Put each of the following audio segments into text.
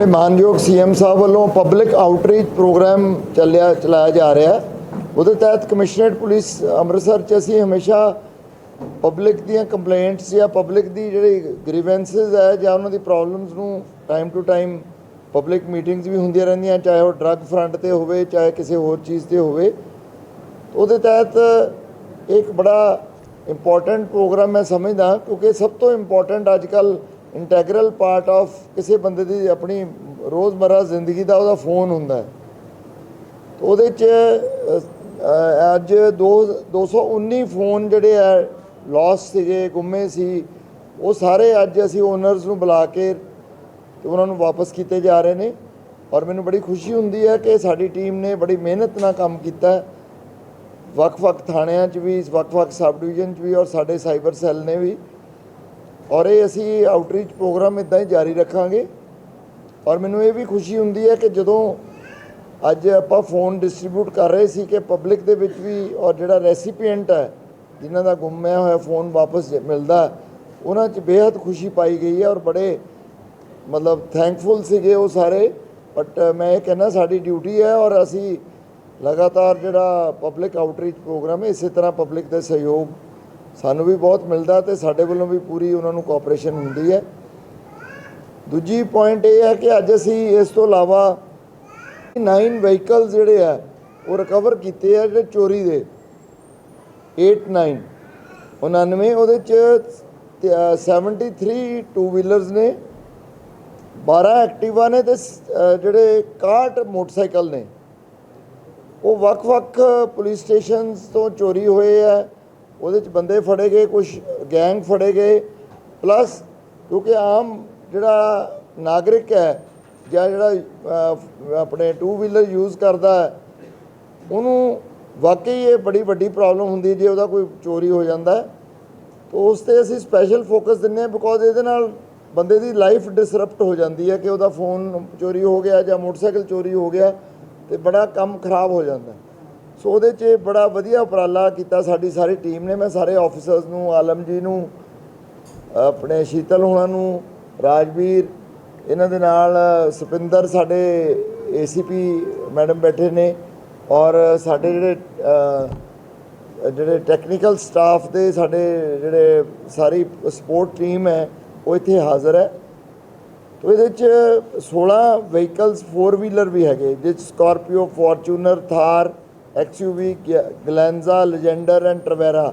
ਮਾਨਯੋਗ ਸੀਐਮ ਸਾਹਿਬ ਵੱਲੋਂ public outreach programme ਚੱਲਿਆ, ਚਲਾਇਆ ਜਾ ਰਿਹਾ ਹੈ। ਉਹਦੇ ਤਹਿਤ ਕਮਿਸ਼ਨਰੇਟ ਪੁਲਿਸ ਅੰਮ੍ਰਿਤਸਰ ਚ ਅਸੀਂ ਹਮੇਸ਼ਾ ਪਬਲਿਕ ਦੀਆਂ ਕੰਪਲੇਂਟਸ ਜਾਂ ਪਬਲਿਕ ਦੀ ਜਿਹੜੀ ਗ੍ਰੀਵੈਂਸਸ ਹੈ ਜਾਂ ਉਹਨਾਂ ਦੀ ਪ੍ਰੋਬਲਮਸ ਨੂੰ time to time public meetings ਵੀ ਹੁੰਦੀਆਂ ਰਹਿੰਦੀਆਂ, ਚਾਹੇ ਉਹ ਡਰੱਗ ਫਰੰਟ ਤੇ ਹੋਵੇ, ਚਾਹੇ ਕਿਸੇ ਹੋਰ ਚੀਜ਼ ਤੇ ਹੋਵੇ ਉਹਦੇ ਤਹਿਤ ਇੱਕ ਬੜਾ ਇੰਪੋਰਟੈਂਟ ਪ੍ਰੋਗਰਾਮ ਮੈਂ ਸਮਝਦਾ ਕਿਉਂਕਿ ਸਭ ਤੋਂ ਇੰਪੋਰਟੈਂਟ ਅੱਜਕੱਲ ਇੰਟੈਗਰਲ ਪਾਰਟ ਆਫ ਕਿਸੇ ਬੰਦੇ ਦੀ ਆਪਣੀ ਰੋਜ਼ਮਰਾ ਜ਼ਿੰਦਗੀ ਦਾ ਉਹਦਾ ਫੋਨ ਹੁੰਦਾ ਹੈ। ਉਹਦੇ ਚ ਅ, ਅ, ਅੱਜ ਦੋ 219 ਫੋਨ ਜਿਹੜੇ ਆ ਲਾਸ ਸੀਗੇ ਗੁੰਮੇ ਸੀ ਉਹ ਸਾਰੇ ਅੱਜ ਅਸੀਂ ਓਨਰਸ ਨੂੰ ਬੁਲਾ ਕੇ ਤੇ ਉਹਨਾਂ ਨੂੰ ਵਾਪਸ ਕੀਤੇ ਜਾ ਰਹੇ ਨੇ। ਔਰ ਮੈਨੂੰ ਬੜੀ ਖੁਸ਼ੀ ਹੁੰਦੀ ਹੈ ਕਿ ਸਾਡੀ ਟੀਮ ਨੇ ਬੜੀ ਮਿਹਨਤ ਨਾਲ ਕੰਮ ਕੀਤਾ ਵੱਖ-ਵੱਖ ਥਾਣਿਆਂ 'ਚ ਵੀ ਵੱਖ-ਵੱਖ ਸਬ ਡਿਵੀਜ਼ਨ 'ਚ ਵੀ ਔਰ ਸਾਡੇ ਸਾਈਬਰ ਸੈੱਲ ਨੇ ਵੀ। ਔਰ ਇਹ ਅਸੀਂ ਆਊਟਰੀਚ ਪ੍ਰੋਗਰਾਮ ਇਦਾਂ ਹੀ ਜਾਰੀ ਰੱਖਾਂਗੇ। ਔਰ ਮੈਨੂੰ ਇਹ ਵੀ ਖੁਸ਼ੀ ਹੁੰਦੀ ਹੈ ਕਿ ਜਦੋਂ ਅੱਜ ਆਪਾਂ ਫੋਨ ਡਿਸਟ੍ਰੀਬਿਊਟ ਕਰ ਰਹੇ ਸੀ ਕਿ ਪਬਲਿਕ ਦੇ ਵਿੱਚ ਵੀ ਔਰ ਜਿਹੜਾ ਰੈਸੀਪੀਐਂਟ ਹੈ, ਜਿਨ੍ਹਾਂ ਦਾ ਗੁੰਮਿਆ ਹੋਇਆ ਫੋਨ ਵਾਪਸ ਮਿਲਦਾ, ਉਹਨਾਂ 'ਚ ਬੇहद ਖੁਸ਼ੀ ਪਾਈ ਗਈ ਹੈ ਔਰ ਬੜੇ ਮਤਲਬ ਥੈਂਕਫੁਲ ਸੀਗੇ ਉਹ ਸਾਰੇ। ਬਟ ਮੈਂ ਇਹ ਕਹਿੰਦਾ ਸਾਡੀ ਡਿਊਟੀ ਹੈ ਔਰ ਅਸੀਂ ਲਗਾਤਾਰ ਜਿਹੜਾ ਪਬਲਿਕ ਆਊਟਰੀਚ ਪ੍ਰੋਗਰਾਮ ਹੈ, ਇਸੇ ਤਰ੍ਹਾਂ ਪਬਲਿਕ ਦੇ ਸਹਿਯੋਗ ਸਾਨੂੰ ਵੀ ਬਹੁਤ ਮਿਲਦਾ ਤੇ ਸਾਡੇ ਵੱਲੋਂ ਵੀ ਪੂਰੀ ਉਹਨਾਂ ਨੂੰ ਕੋਆਪਰੇਸ਼ਨ ਹੁੰਦੀ ਹੈ। ਦੂਜੀ ਪੁਆਇੰਟ ਇਹ ਹੈ ਕਿ ਅੱਜ ਅਸੀਂ ਇਸ ਤੋਂ ਇਲਾਵਾ 9 ਵਹੀਕਲਸ ਜਿਹੜੇ ਆ ਉਹ ਰਿਕਵਰ ਕੀਤੇ ਆ ਜਿਹੜੇ ਚੋਰੀ ਦੇ। 8 9 99 ਉਹਦੇ ਚ ਤੇ, ਅ, 73 ਟੂ ਵੀਲਰਸ ਨੇ 12 ਐਕਟਿਵਾ ਨੇ ਤੇ ਜਿਹੜੇ 61 ਮੋਟਰਸਾਈਕਲ ਨੇ। ਉਹ ਵੱਖ-ਵੱਖ ਪੁਲਿਸ ਸਟੇਸ਼ਨਸ ਤੋਂ ਚੋਰੀ ਹੋਏ ਆ। ਉਹਦੇ ਚ ਬੰਦੇ ਫੜੇ ਗਏ ਕੁਝ ਗੈਂਗ ਫੜੇ ਗਏ। ਪਲੱਸ ਕਿਉਂਕਿ ਆਮ ਜਿਹੜਾ ਨਾਗਰਿਕ ਹੈ ਜਾਂ ਜਿਹੜਾ ਆਪਣੇ ਟੂ ਵੀਲਰ ਯੂਜ਼ ਕਰਦਾ ਹੈ, ਉਹਨੂੰ ਵਾਕਈ ਇਹ ਬੜੀ ਵੱਡੀ ਪ੍ਰੋਬਲਮ ਹੁੰਦੀ ਜੇ ਉਹਦਾ ਕੋਈ ਚੋਰੀ ਹੋ ਜਾਂਦਾ ਹੈ। ਤਾਂ ਉਸ ਤੇ ਅਸੀਂ ਸਪੈਸ਼ਲ ਫੋਕਸ ਦਿੰਨੇ ਆ ਬਿਕੋਜ਼ ਇਹਦੇ ਨਾਲ ਬੰਦੇ ਦੀ ਲਾਈਫ ਡਿਸਰਪਟ ਹੋ ਜਾਂਦੀ ਹੈ ਕਿ ਉਹਦਾ ਫੋਨ ਚੋਰੀ ਹੋ ਗਿਆ ਜਾਂ ਮੋਟਰਸਾਈਕਲ ਚੋਰੀ ਹੋ ਗਿਆ ਤੇ ਬੜਾ ਕੰਮ ਖਰਾਬ ਹੋ ਜਾਂਦਾ ਸੋ ਉਹਦੇ 'ਚ ਬੜਾ ਵਧੀਆ ਉਪਰਾਲਾ ਕੀਤਾ ਸਾਡੀ ਸਾਰੀ ਟੀਮ ਨੇ। ਮੈਂ ਸਾਰੇ ਆਫੀਸਰਸ ਨੂੰ, ਆਲਮ ਜੀ ਨੂੰ, ਆਪਣੇ ਸ਼ੀਤਲ ਹੋਣਾ ਨੂੰ, ਰਾਜਵੀਰ, ਇਹਨਾਂ ਦੇ ਨਾਲ ਸੁਪਿੰਦਰ ਸਾਡੇ ਏਸੀਪੀ ਮੈਡਮ ਬੈਠੇ ਨੇ ਔਰ ਸਾਡੇ ਜਿਹੜੇ ਜਿਹੜੇ ਟੈਕਨੀਕਲ ਸਟਾਫ ਦੇ ਸਾਡੇ ਜਿਹੜੇ ਸਾਰੀ ਸਪੋਰਟ ਟੀਮ ਹੈ, ਉਹ ਇੱਥੇ ਹਾਜ਼ਰ ਹੈ। ਤੋ ਇਹਦੇ ਚ 16 ਵਹੀਕਲਸ 4 ਵੀਲਰ ਵੀ ਹੈਗੇ, ਜਿਸ Scorpio Fortuner Thar XUV Glanza, Legender and Tavera.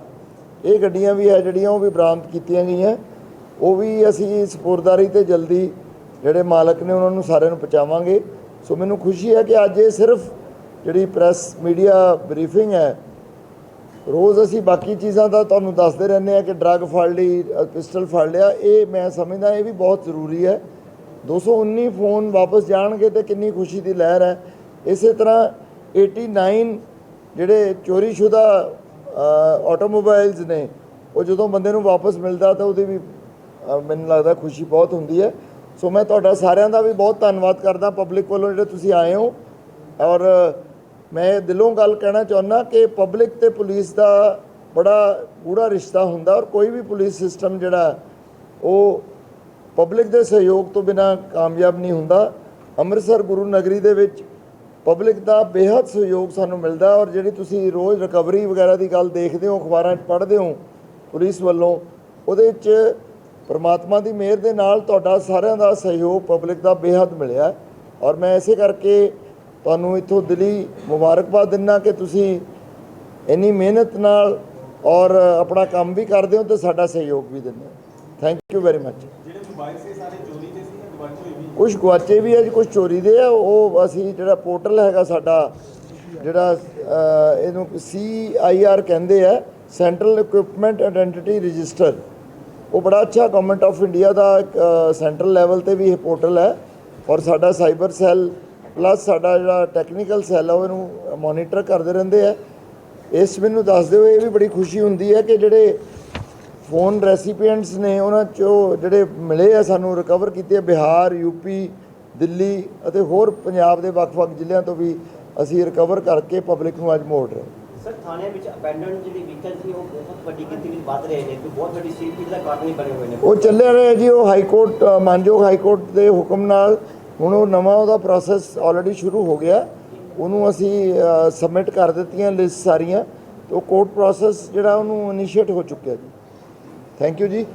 ਇਹ ਗੱਡੀਆਂ ਵੀ ਹੈ ਜਿਹੜੀਆਂ, ਉਹ ਵੀ ਬਰਾਮਦ ਕੀਤੀਆਂ ਗਈਆਂ। ਉਹ ਵੀ ਅਸੀਂ ਸਪੁਰਦਾਰੀ ਤੇ ਜਲਦੀ ਜਿਹੜੇ ਮਾਲਕ ਨੇ, ਉਹਨਾਂ ਨੂੰ ਸਾਰਿਆਂ ਨੂੰ ਪਹੁੰਚਾਵਾਂਗੇ। ਸੋ ਮੈਨੂੰ ਖੁਸ਼ੀ ਹੈ ਕਿ ਅੱਜ ਇਹ ਸਿਰਫ ਜਿਹੜੀ ਪ੍ਰੈਸ ਮੀਡੀਆ ਬਰੀਫਿੰਗ ਹੈ, ਰੋਜ਼ ਅਸੀਂ ਬਾਕੀ ਚੀਜ਼ਾਂ ਦਾ ਤੁਹਾਨੂੰ ਦੱਸਦੇ ਰਹਿੰਦੇ ਆ ਕਿ ਡਰੱਗ ਫੜ ਲਈ ਪਿਸਟਲ ਫੜ ਲਿਆ। ਇਹ ਮੈਂ ਸਮਝਦਾ, ਇਹ ਵੀ ਬਹੁਤ ਜ਼ਰੂਰੀ ਹੈ। 219 ਫੋਨ ਵਾਪਸ ਜਾਣਗੇ ਤੇ ਕਿੰਨੀ ਖੁਸ਼ੀ ਦੀ ਲਹਿਰ ਹੈ। ਇਸੇ ਤਰ੍ਹਾਂ 89 ਜਿਹੜੇ ਚੋਰੀशुदा ਆਟੋਮੋਬਾਈਲਸ ਨੇ, ਉਹ ਜਦੋਂ ਬੰਦੇ ਨੂੰ ਵਾਪਸ ਮਿਲਦਾ ਤਾਂ ਉਹਦੀ ਵੀ ਮੈਨੂੰ ਲੱਗਦਾ ਖੁਸ਼ੀ ਬਹੁਤ ਹੁੰਦੀ ਹੈ। ਸੋ ਮੈਂ ਤੁਹਾਡਾ ਸਾਰਿਆਂ ਦਾ ਵੀ ਬਹੁਤ ਧੰਨਵਾਦ ਕਰਦਾ ਪਬਲਿਕ ਵੱਲੋਂ ਜਿਹੜੇ ਤੁਸੀਂ ਆਏ ਹੋ। ਔਰ ਮੈਂ ਦਿਲੋਂ ਗੱਲ ਕਹਿਣਾ ਚਾਹੁੰਦਾ ਕਿ ਪਬਲਿਕ ਤੇ ਪੁਲਿਸ ਦਾ ਬੜਾ ਗੂੜਾ ਰਿਸ਼ਤਾ ਹੁੰਦਾ ਔਰ ਕੋਈ ਵੀ ਪੁਲਿਸ ਸਿਸਟਮ ਜਿਹੜਾ, ਉਹ ਪਬਲਿਕ ਦੇ ਸਹਿਯੋਗ ਤੋਂ ਬਿਨਾ ਕਾਮਯਾਬ ਨਹੀਂ ਹੁੰਦਾ। ਅੰਮ੍ਰਿਤਸਰ ਗੁਰੂ ਨਗਰੀ ਦੇ ਵਿੱਚ ਪਬਲਿਕ ਦਾ ਬੇਹੱਦ ਸਹਿਯੋਗ ਸਾਨੂੰ ਮਿਲਦਾ ਔਰ ਜਿਹੜੀ ਤੁਸੀਂ ਰੋਜ਼ ਰਿਕਵਰੀ ਵਗੈਰਾ ਦੀ ਗੱਲ ਦੇਖਦੇ ਹੋ, ਅਖਬਾਰਾਂ 'ਚ ਪੜ੍ਹਦੇ ਹੋ, ਪੁਲਿਸ ਵੱਲੋਂ, ਉਹਦੇ 'ਚ ਪਰਮਾਤਮਾ ਦੀ ਮਿਹਰ ਦੇ ਨਾਲ ਤੁਹਾਡਾ ਸਾਰਿਆਂ ਦਾ ਸਹਿਯੋਗ ਪਬਲਿਕ ਦਾ ਬੇਹੱਦ ਮਿਲਿਆ। ਔਰ ਮੈਂ ਇਸੇ ਕਰਕੇ ਤੁਹਾਨੂੰ ਇੱਥੋਂ ਦਿਲੀ ਮੁਬਾਰਕਬਾਦ ਦਿੰਦਾ ਕਿ ਤੁਸੀਂ ਇੰਨੀ ਮਿਹਨਤ ਨਾਲ ਔਰ ਆਪਣਾ ਕੰਮ ਵੀ ਕਰਦੇ ਹੋ ਤੇ ਸਾਡਾ ਸਹਿਯੋਗ ਵੀ ਦਿੰਦੇ ਹੋ। ਥੈਂਕ ਯੂ ਵੈਰੀ ਮੱਚ ਜਿਹੜੇ ਮੋਬਾਈਲ ਕੁਝ ਗਵਾਚੇ ਵੀ ਹੈ ਜੀ ਕੁਝ ਚੋਰੀ ਦੇ ਆ, ਉਹ ਅਸੀਂ ਜਿਹੜਾ ਪੋਰਟਲ ਹੈਗਾ ਸਾਡਾ, ਜਿਹੜਾ ਇਹਨੂੰ ਸੀ ਆਈ ਆਰ ਕਹਿੰਦੇ ਆ ਸੈਂਟਰਲ ਇਕਵਿਪਮੈਂਟ ਆਇਡੈਂਟੀਟੀ ਰਜਿਸਟਰ ਉਹ ਬੜਾ ਅੱਛਾ ਗਵਰਨਮੈਂਟ ਆਫ ਇੰਡੀਆ ਦਾ ਇੱਕ ਸੈਂਟਰਲ ਲੈਵਲ ਤੇ ਵੀ ਇਹ ਪੋਰਟਲ ਹੈ। ਔਰ ਸਾਡਾ ਸਾਈਬਰ ਸੈੱਲ ਪਲੱਸ ਸਾਡਾ ਜਿਹੜਾ ਟੈਕਨੀਕਲ ਸੈੱਲ ਆ, ਉਹ ਇਹਨੂੰ ਮੋਨੀਟਰ ਕਰਦੇ ਰਹਿੰਦੇ ਆ। ਇਸ ਮੈਨੂੰ ਦੱਸਦੇ ਹੋਏ ਇਹ ਵੀ ਬੜੀ ਖੁਸ਼ੀ ਹੁੰਦੀ ਹੈ ਕਿ ਜਿਹੜੇ ਫੋਨ ਰੈਸੀਪੀਐਂਟਸ ਨੇ ਉਹਨਾਂ ਚੋਂ ਜਿਹੜੇ ਮਿਲੇ ਆ ਸਾਨੂੰ ਰਿਕਵਰ ਕੀਤੇ ਬਿਹਾਰ ਯੂਪੀ ਦਿੱਲੀ ਅਤੇ ਹੋਰ ਪੰਜਾਬ ਦੇ ਵੱਖ-ਵੱਖ ਜ਼ਿਲ੍ਹਿਆਂ ਤੋਂ ਵੀ ਅਸੀਂ ਰਿਕਵਰ ਕਰਕੇ ਪਬਲਿਕ ਨੂੰ ਅੱਜ ਮੋੜ ਰਹੇ। ਸਰ ਥਾਣੇ ਵਿੱਚ ਅਬੈਂਡਨ ਜਿਹੜੀ ਵਹੀਕਲ ਸੀ ਉਹ ਬਹੁਤ ਵੱਡੀ ਗਿਣਤੀ ਵਿੱਚ ਵੱਧ ਰਹੇ ਨੇ ਤੇ ਬਹੁਤ ਵੱਡੀ ਸੇਫਟੀ ਦਾ ਕਾਰਨ ਬਣੇ ਹੋਏ ਨੇ। ਉਹ ਚੱਲੇ ਰਹੇ ਜੀ ਉਹ ਹਾਈ ਕੋਰਟ ਮਾਨਯੋਗ ਹਾਈ ਕੋਰਟ ਦੇ ਹੁਕਮ ਨਾਲ ਹੁਣ ਉਹ ਨਵਾਂ ਉਹਦਾ ਪ੍ਰੋਸੈਸ ਆਲਰੇਡੀ ਸ਼ੁਰੂ ਹੋ ਗਿਆ। ਉਹਨੂੰ ਅਸੀਂ ਸਬਮਿਟ ਕਰ ਦਿੱਤੀਆਂ ਲਿਸਟ ਸਾਰੀਆਂ। ਤੇ ਉਹ ਕੋਰਟ ਪ੍ਰੋਸੈਸ ਜਿਹੜਾ ਉਹਨੂੰ ਇਨੀਸ਼ੀਏਟ ਹੋ ਚੁੱਕਿਆ ਜੀ। ਥੈਂਕ ਯੂ ਜੀ